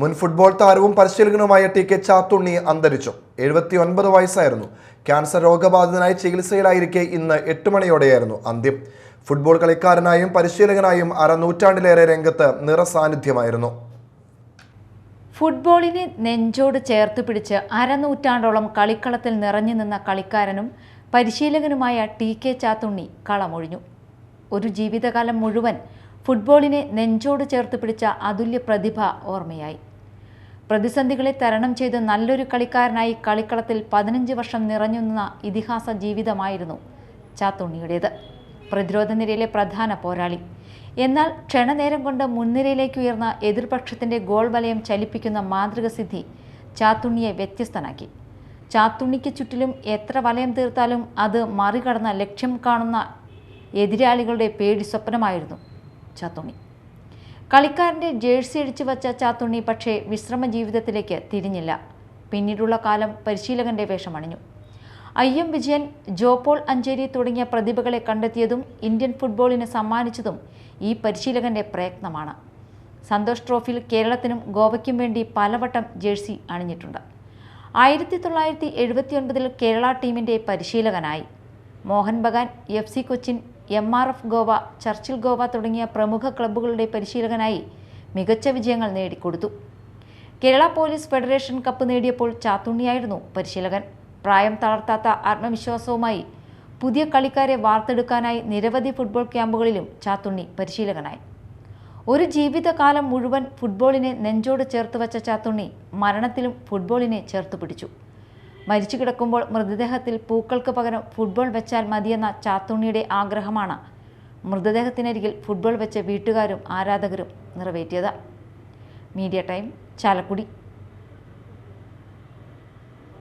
മുൻ ഫുട്ബോൾ താരവും പരിശീലകനുമായ T K Chathunni അന്തരിച്ചു. എഴുപത്തി ഒൻപത് വയസ്സായിരുന്നു. ക്യാൻസർ രോഗബാധിതനായി ചികിത്സയിലായിരിക്കെ ഇന്ന് എട്ട് മണിയോടെയായിരുന്നു അന്ത്യം. ഫുട്ബോൾ കളിക്കാരനായും പരിശീലകനായും അരനൂറ്റാണ്ടിലേറെ രംഗത്ത് നിറസാന്നിധ്യമായിരുന്നു. ഫുട്ബോളിനെ നെഞ്ചോട് ചേർത്ത് പിടിച്ച് അരനൂറ്റാണ്ടോളം കളിക്കളത്തിൽ നിറഞ്ഞു നിന്ന കളിക്കാരനും പരിശീലകനുമായ ടി കെ ചാത്തുണ്ണി കളമൊഴിഞ്ഞു. ഒരു ജീവിതകാലം മുഴുവൻ ഫുട്ബോളിനെ നെഞ്ചോട് ചേർത്ത് പിടിച്ച അതുല്യ പ്രതിഭ ഓർമ്മയായി. പ്രതിസന്ധികളെ തരണം ചെയ്ത് നല്ലൊരു കളിക്കാരനായി കളിക്കളത്തിൽ പതിനഞ്ച് വർഷം നിറഞ്ഞു നിന്ന ഇതിഹാസ ജീവിതമായിരുന്നു ചാത്തുണ്ണിയുടേത്. പ്രതിരോധ നിരയിലെ പ്രധാന പോരാളി. എന്നാൽ ക്ഷണനേരം കൊണ്ട് മുൻനിരയിലേക്ക് ഉയർന്ന എതിർപക്ഷത്തിന്റെ ഗോൾ വലയം ചലിപ്പിക്കുന്ന മാതൃക സിദ്ധി ചാത്തുണ്ണിയെ വ്യത്യസ്തനാക്കി. ചാത്തുണ്ണിക്ക് ചുറ്റിലും എത്ര വലയം തീർത്താലും അത് മറികടന്ന ലക്ഷ്യം കാണുന്ന എതിരാളികളുടെ പേടി സ്വപ്നമായിരുന്നു. ചാത്തുണ്ണി. കളിക്കാരന്റെ ജേഴ്സി അടിച്ചു വച്ച ചാത്തുണ്ണി പക്ഷേ വിശ്രമ ജീവിതത്തിലേക്ക് തിരിഞ്ഞില്ല. പിന്നീടുള്ള കാലം പരിശീലകന്റെ വേഷമണിഞ്ഞു. ഐ എം വിജയൻ ജോപോൾ അഞ്ചേരി തുടങ്ങിയ പ്രതിഭകളെ കണ്ടെത്തിയതും ഇന്ത്യൻ ഫുട്ബോളിന് സമ്മാനിച്ചതും ഈ പരിശീലകന്റെ പ്രയത്നമാണ്. സന്തോഷ് ട്രോഫിയിൽ കേരളത്തിനും ഗോവയ്ക്കും വേണ്ടി പലവട്ടം ജേഴ്സി അണിഞ്ഞിട്ടുണ്ട്. ആയിരത്തി തൊള്ളായിരത്തി എഴുപത്തി ഒൻപതിൽ കേരള ടീമിന്റെ പരിശീലകനായി. Mohun Bagan F C Cochin M R F Goa Churchill Goa തുടങ്ങിയ പ്രമുഖ ക്ലബ്ബുകളുടെ പരിശീലകനായി മികച്ച വിജയങ്ങൾ നേടിക്കൊടുത്തു. കേരള പോലീസ് ഫെഡറേഷൻ കപ്പ് നേടിയപ്പോൾ ചാത്തുണ്ണിയായിരുന്നു പരിശീലകൻ. പ്രായം തളർത്താത്ത ആത്മവിശ്വാസവുമായി പുതിയ കളിക്കാരെ വാർത്തെടുക്കാനായി നിരവധി ഫുട്ബോൾ ക്യാമ്പുകളിലും ചാത്തുണ്ണി പരിശീലകനായി. ഒരു ജീവിതകാലം മുഴുവൻ ഫുട്ബോളിനെ നെഞ്ചോട് ചേർത്ത് വച്ച ചാത്തുണ്ണി മരണത്തിലും ഫുട്ബോളിനെ ചേർത്ത് പിടിച്ചു. മരിച്ചു കിടക്കുമ്പോൾ മൃതദേഹത്തിൽ പൂക്കൾക്ക് പകരം ഫുട്ബോൾ വെച്ചാൽ മതിയെന്ന ചാത്തുണ്ണിയുടെ ആഗ്രഹമാണ്. മൃതദേഹത്തിനരികിൽ ഫുട്ബോൾ വെച്ച വീട്ടുകാരും ആരാധകരും നിറവേറ്റിയത്. Media time Chalakudy.